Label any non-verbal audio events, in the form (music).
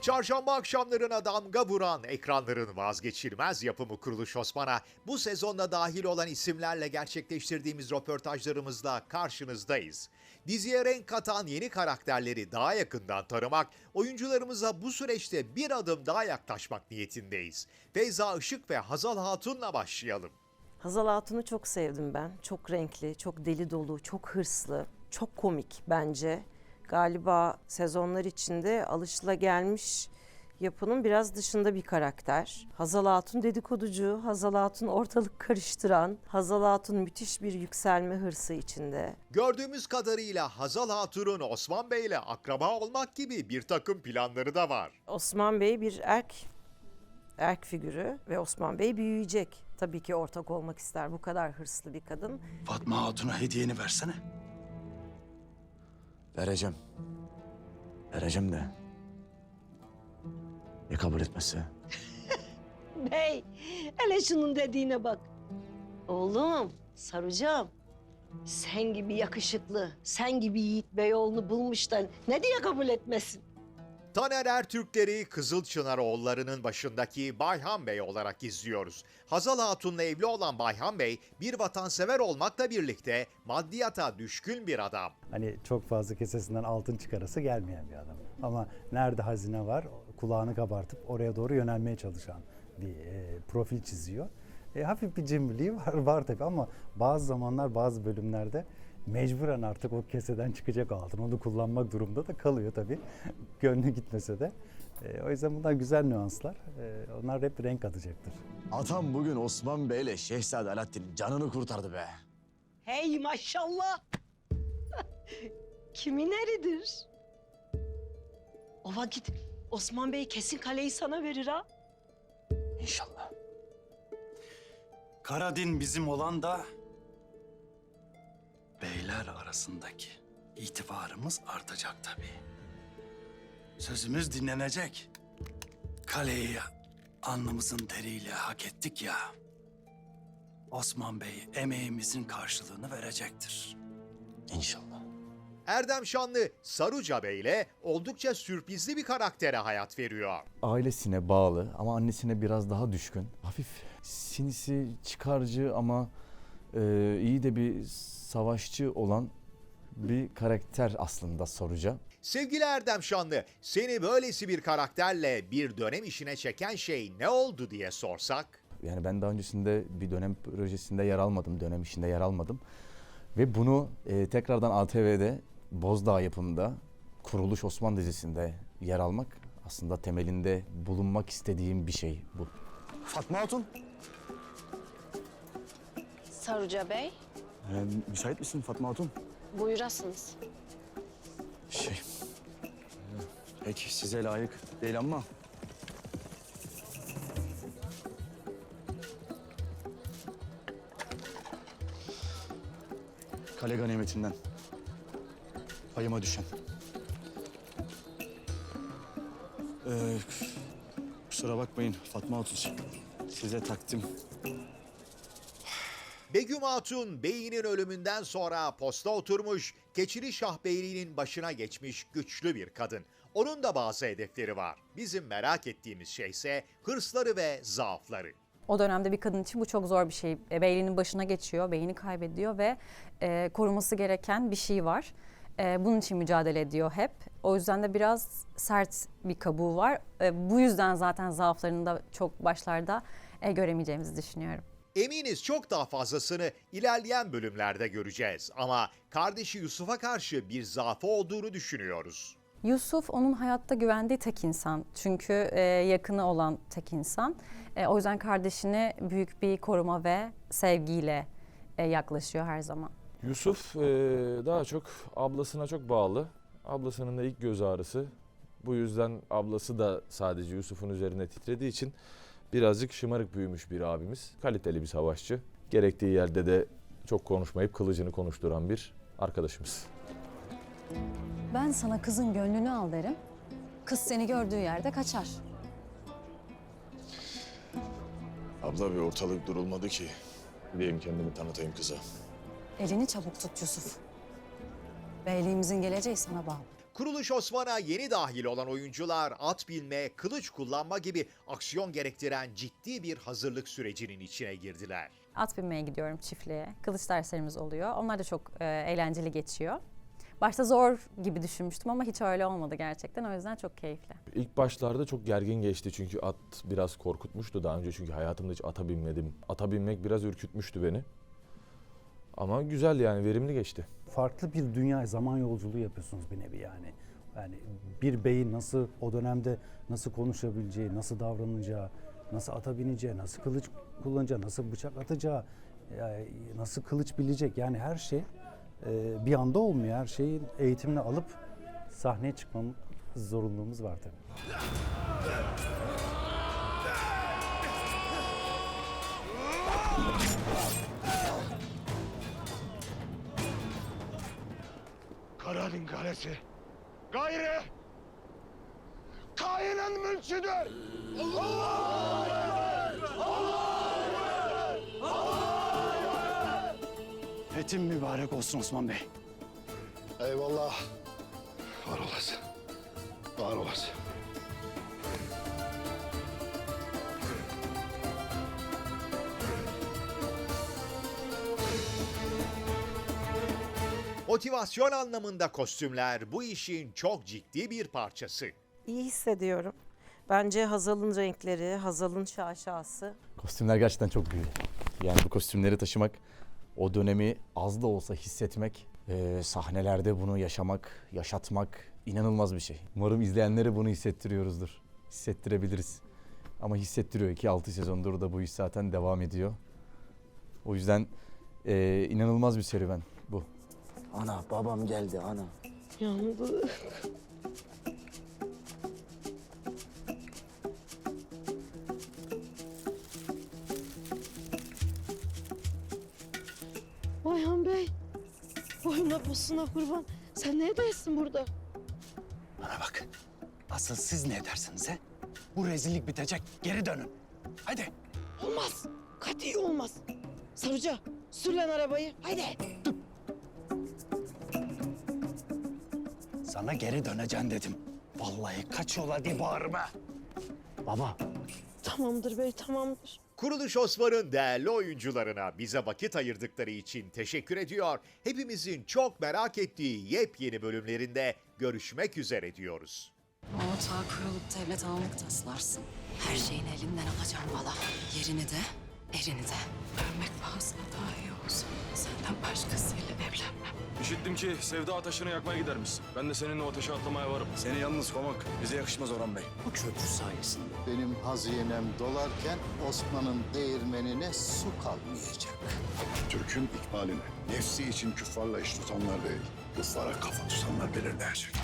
Çarşamba akşamlarına damga vuran ekranların vazgeçilmez yapımı Kuruluş Osman'a bu sezonda dahil olan isimlerle gerçekleştirdiğimiz röportajlarımızla karşınızdayız. Diziye renk katan yeni karakterleri daha yakından tanımak, oyuncularımıza bu süreçte bir adım daha yaklaşmak niyetindeyiz. Feyza Işık ve Hazal Hatun'la başlayalım. Hazal Hatun'u çok sevdim ben. Çok renkli, çok deli dolu, çok hırslı, çok komik bence. Galiba sezonlar içinde alışılagelmiş yapının biraz dışında bir karakter. Hazal Hatun dedikoducu, Hazal Hatun ortalık karıştıran, Hazal Hatun müthiş bir yükselme hırsı içinde. Gördüğümüz kadarıyla Hazal Hatun'un Osman Bey'le akraba olmak gibi bir takım planları da var. Osman Bey bir erk erk figürü ve Osman Bey büyüyecek. Tabii ki ortak olmak ister bu kadar hırslı bir kadın. Fatma Hatun'a hediyeni versene. Vereceğim. Vereceğim de. Ya kabul etmezse? (laughs) Bey, hele şunun dediğine bak. Oğlum, saracağım. Sen gibi yakışıklı, sen gibi Yiğit Beyoğlu'nu bulmuşlar. Ne diye kabul etmesin? Taner Ertürkleri Kızılçınaroğulları'nın başındaki Bayhan Bey olarak izliyoruz. Hazal Hatun'la evli olan Bayhan Bey bir vatansever olmakla birlikte maddiyata düşkün bir adam. Hani çok fazla kesesinden altın çıkarası gelmeyen bir adam. Ama nerede hazine var kulağını kabartıp oraya doğru yönelmeye çalışan bir e, profil çiziyor. E, hafif bir cimriliği var, var tabii ama bazı zamanlar bazı bölümlerde mecburen artık o keseden çıkacak altın. Onu kullanmak durumda da kalıyor tabii. Gönlü gitmese de. E, o yüzden bunlar güzel nüanslar. E, onlar hep renk katacaktır. Atam bugün Osman Bey'le Şehzade Alaaddin'in canını kurtardı be. Hey maşallah. Kimin eridir? O vakit Osman Bey kesin kaleyi sana verir ha. İnşallah. Karadin bizim olan da beyler arasındaki itibarımız artacak tabii. Sözümüz dinlenecek. Kaleyi alnımızın teriyle hak ettik ya. Osman Bey emeğimizin karşılığını verecektir. İnşallah. Erdem Şanlı Saruca Bey'le oldukça sürprizli bir karaktere hayat veriyor. ailesine bağlı ama annesine biraz daha düşkün. Hafif sinisi, çıkarcı ama e, iyi de bir savaşçı olan bir karakter aslında Soruca. Sevgili Erdem Şanlı, seni böylesi bir karakterle bir dönem işine çeken şey ne oldu diye sorsak? Yani ben daha öncesinde bir dönem projesinde yer almadım, dönem işinde yer almadım. Ve bunu e, tekrardan ATV'de Bozdağ yapımında Kuruluş Osman dizisinde yer almak aslında temelinde bulunmak istediğim bir şey bu. Fatma Hatun, Saruca Bey, e, müsait misin Fatma Hatun? buyurasınız. Şey, e, pek size layık değil ama... Kale ganimetinden payıma düşen. Ee, kusura bakmayın Fatma Hatun. Size takdim. Begüm Hatun beyinin ölümünden sonra posta oturmuş, Keçili Şah Beyliği'nin başına geçmiş güçlü bir kadın. Onun da bazı hedefleri var. Bizim merak ettiğimiz şey ise hırsları ve zaafları. O dönemde bir kadın için bu çok zor bir şey. E, Beyliğinin başına geçiyor, beyni kaybediyor ve e, koruması gereken bir şey var. E, bunun için mücadele ediyor hep. O yüzden de biraz sert bir kabuğu var. E, bu yüzden zaten zaaflarını da çok başlarda e, göremeyeceğimizi düşünüyorum. Eminiz çok daha fazlasını ilerleyen bölümlerde göreceğiz ama kardeşi Yusuf'a karşı bir zaafı olduğunu düşünüyoruz. Yusuf onun hayatta güvendiği tek insan. Çünkü e, yakını olan tek insan. E, o yüzden kardeşine büyük bir koruma ve sevgiyle e, yaklaşıyor her zaman. Yusuf eee, daha çok ablasına çok bağlı. Ablasının da ilk göz ağrısı. Bu yüzden ablası da sadece Yusuf'un üzerine titrediği için birazcık şımarık büyümüş bir abimiz. Kaliteli bir savaşçı. Gerektiği yerde de çok konuşmayıp kılıcını konuşturan bir arkadaşımız. Ben sana kızın gönlünü al derim. Kız seni gördüğü yerde kaçar. Abla bir ortalık durulmadı ki. Diyeyim kendimi tanıtayım kıza. Elini çabuk tut Yusuf. Beyliğimizin geleceği sana bağlı. Kuruluş Osman'a yeni dahil olan oyuncular at binme, kılıç kullanma gibi aksiyon gerektiren ciddi bir hazırlık sürecinin içine girdiler. At binmeye gidiyorum çiftliğe. Kılıç derslerimiz oluyor. Onlar da çok e, eğlenceli geçiyor. Başta zor gibi düşünmüştüm ama hiç öyle olmadı gerçekten. O yüzden çok keyifli. İlk başlarda çok gergin geçti çünkü at biraz korkutmuştu daha önce çünkü hayatımda hiç ata binmedim. Ata binmek biraz ürkütmüştü beni. Ama güzel yani verimli geçti. Farklı bir dünya zaman yolculuğu yapıyorsunuz bir nevi yani. Yani bir beyin nasıl o dönemde nasıl konuşabileceği, nasıl davranacağı, nasıl ata bineceği, nasıl kılıç kullanacağı, nasıl bıçak atacağı, nasıl kılıç bilecek yani her şey e, bir anda olmuyor. Her şeyin eğitimini alıp sahneye çıkmamız zorunluluğumuz var tabii. Karal'in kalesi. Gayrı. Kain'in mülküdür. Fetin mübarek olsun Osman Bey. Eyvallah. Var olasın. Var olasın. Motivasyon anlamında kostümler bu işin çok ciddi bir parçası. İyi hissediyorum. Bence Hazal'ın renkleri, Hazal'ın şaşası Kostümler gerçekten çok büyük. Yani bu kostümleri taşımak, o dönemi az da olsa hissetmek, e, sahnelerde bunu yaşamak, yaşatmak inanılmaz bir şey. Umarım izleyenlere bunu hissettiriyoruzdur. Hissettirebiliriz. Ama hissettiriyor ki 6 sezondur da bu iş zaten devam ediyor. O yüzden e, inanılmaz bir serüven. Ana babam geldi ana. Yandı. Ayhan Bey. Boyuna posuna kurban. Sen ne edersin burada? Bana bak. Asıl siz ne edersiniz he? Bu rezillik bitecek. Geri dönün. Hadi. Olmaz. Katiyi olmaz. Sarıca sür lan arabayı. Haydi. Sana geri döneceksin dedim. Vallahi kaçıyorlar diye bağırma. Baba. Tamamdır bey tamamdır. Kuruluş Osman'ın değerli oyuncularına bize vakit ayırdıkları için teşekkür ediyor. Hepimizin çok merak ettiği yepyeni bölümlerinde görüşmek üzere diyoruz. Ortağı kurulup devlet almak taslarsın. Her şeyin elinden alacağım valla. Yerini de, erini de. Ölmek pahasına daha iyi olsun. Senden başkasıyla evlenmem. İşittim ki Sevda ateşini yakmaya gidermişsin. Ben de seninle o ateşe atlamaya varım. Seni yalnız komak bize yakışmaz Orhan Bey. Bu köprü sayesinde. Benim hazinem dolarken Osman'ın değirmenine su kalmayacak. Türk'ün ikbaline, nefsi için küffarla iş tutanlar değil, küffara kafa tutanlar belirleyecek.